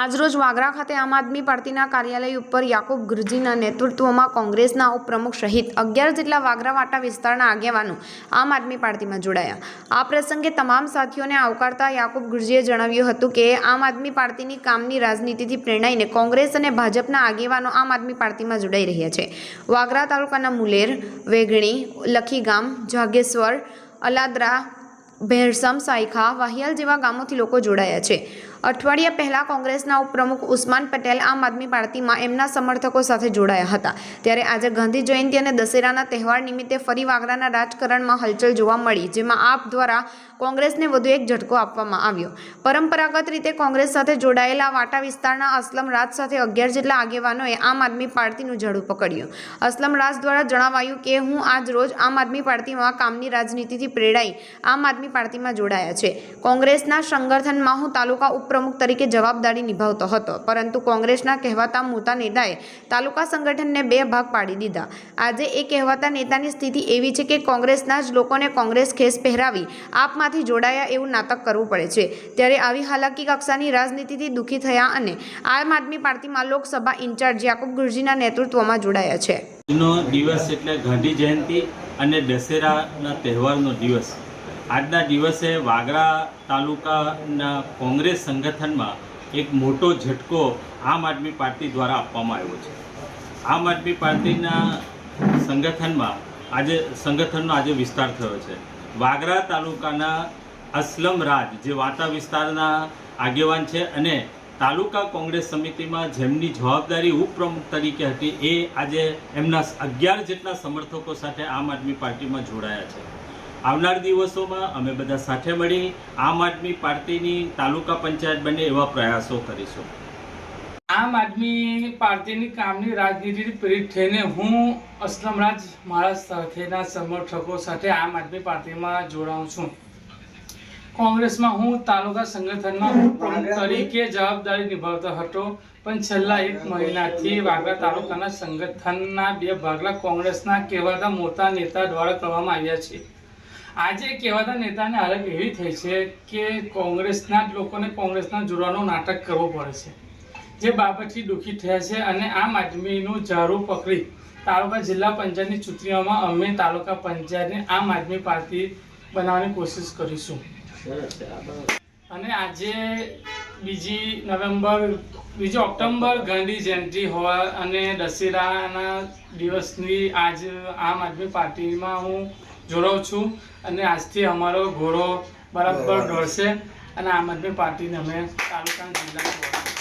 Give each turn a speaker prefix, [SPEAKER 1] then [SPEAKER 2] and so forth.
[SPEAKER 1] આજરોજ વાગરા ખાતે આમ આદમી પાર્ટીના કાર્યાલય ઉપર યાકુબ ગુરજીના નેતૃત્વમાં કોંગ્રેસના ઉપપ્રમુખ સહિત અગિયાર જેટલા વાગરા વાટા વિસ્તારના આગેવાનો આમ આદમી પાર્ટીમાં જોડાયા. આ પ્રસંગે તમામ સાથીઓને આવકારતા યાકુબ ગુરજીએ જણાવ્યું હતું કે આમ આદમી પાર્ટીની કામની રાજનીતિથી પ્રેરણાઈને કોંગ્રેસ અને ભાજપના આગેવાનો આમ આદમી પાર્ટીમાં જોડાઈ રહ્યા છે. વાગરા તાલુકાના મુલેર, વેગણી, લખીગામ, જાગેશ્વર, અલાદરા, ભેરસમ, સાયખા, વાહિયાલ જેવા ગામોથી લોકો જોડાયા છે. અઠવાડિયા પહેલાં કોંગ્રેસના ઉપપ્રમુખ ઉસ્માન પટેલ આમ આદમી પાર્ટીમાં એમના સમર્થકો સાથે જોડાયા હતા. ત્યારે આજે ગાંધી જયંતિ અને દશેરાના તહેવાર નિમિત્તે ફરી વાગરાના રાજકારણમાં હલચલ જોવા મળી, જેમાં આપ દ્વારા કોંગ્રેસને વધુ એક ઝટકો આપવામાં આવ્યો. પરંપરાગત રીતે કોંગ્રેસ સાથે જોડાયેલા વાટા વિસ્તારના અસલમ રાજ સાથે અગિયાર જેટલા આગેવાનોએ આમ આદમી પાર્ટીનું ઝાડુ પકડ્યું. અસલમ રાજ દ્વારા જણાવાયું કે, હું આજ રોજ આમ આદમી પાર્ટીમાં કામની રાજનીતિથી પ્રેરાઈ, આમ આદમી પાર્ટીમાં જોડાયા છે. કોંગ્રેસના સંગઠનમાં હું તાલુકા ઉપપ્રમુખ તરીકે જવાબદારી નિભાવતો હતો. પરંતુ કોંગ્રેસના કહેવાતા મોટા નેતાએ તાલુકા સંગઠનને બે ભાગ પાડી દીધા. આજે એ કહેવાતા નેતાની સ્થિતિ એવી છે કે કોંગ્રેસના જ લોકોને કોંગ્રેસ ખેસ પહેરાવી આપમાંથી જોડાયા એવું નાટક કરવું પડે છે. ત્યારે આવી હાલાકી કક્ષાની રાજનીતિથી દુઃખી થયા અને આમ આદમી પાર્ટીમાં લોકસભા ઇન્ચાર્જ યાકુબ ગુરજીના નેતૃત્વમાં જોડાયા છે.
[SPEAKER 2] દિવસ એટલે ગાંધી જયંતિ અને દશેરાના તહેવારનો દિવસ. આજના દિવસે વાગરા તાલુકાના કોંગ્રેસ સંગઠનમાં એક મોટો ઝટકો આમ આદમી પાર્ટી દ્વારા આપવામાં આવ્યો છે. આમ આદમી પાર્ટીના સંગઠનમાં આજે, સંગઠનનો આજે વિસ્તાર થયો છે. વાગરા તાલુકાના અસલમ રાજ, જે વાટા વિસ્તારના આગેવાન છે અને તાલુકા કોંગ્રેસ સમિતિમાં જેમની જવાબદારી ઉપપ્રમુખ તરીકે હતી, એ આજે એમના અગિયાર જેટલા સમર્થકો સાથે આમ આદમી પાર્ટીમાં જોડાયા છે. આવનાર દિવસોમાં અમે બધા સાથે મળી આમ આદમી પાર્ટીની તાલુકા પંચાયત બને એવા પ્રયાસો કરીશું.
[SPEAKER 3] આમ આદમી પાર્ટીની કામની રાજનીતિ પ્રેરિત થઈને હું અસલમરાજ મારા સાથેના સમર્થકો સાથે આમ આદમી પાર્ટીમાં જોડાઉં છું. કોંગ્રેસમાં હું તાલુકા સંગઠનમાં પ્રમુખ તરીકે જવાબદારી નિભાવતો હતો પણ છેલ્લા એક મહિનાથી વાગરા તાલુકાના સંગઠનના બે ભાગલા કોંગ્રેસના કહેવાતા મોટા નેતા દ્વારા કરવામાં આવ્યા છે. આજે કહેવાતા નેતાને હાલત એવી થઈ છે કે કોંગ્રેસના જ લોકોને કોંગ્રેસના જોડવાનો નાટક કરવો પડે છે. જે બાબતથી દુઃખી થયા છે અને આમ આદમીનું ઝાડુ પકડી તાલુકા જિલ્લા પંચાયતની ચૂંટણીઓમાં અમે તાલુકા પંચાયતને આમ આદમી પાર્ટી બનાવવાની કોશિશ કરીશું. અને આજે બીજી નવેમ્બર, બીજો ઓક્ટોબર ગાંધી જયંતિ હોવા અને દશેરાના દિવસની આજ આમ આદમી પાર્ટીમાં હું જોડાઉં છું અને આજથી અમારો ઘોડો બરાબર દોડશે અને આમ આદમી પાર્ટીને અમે તાલુકા જિલ્લાને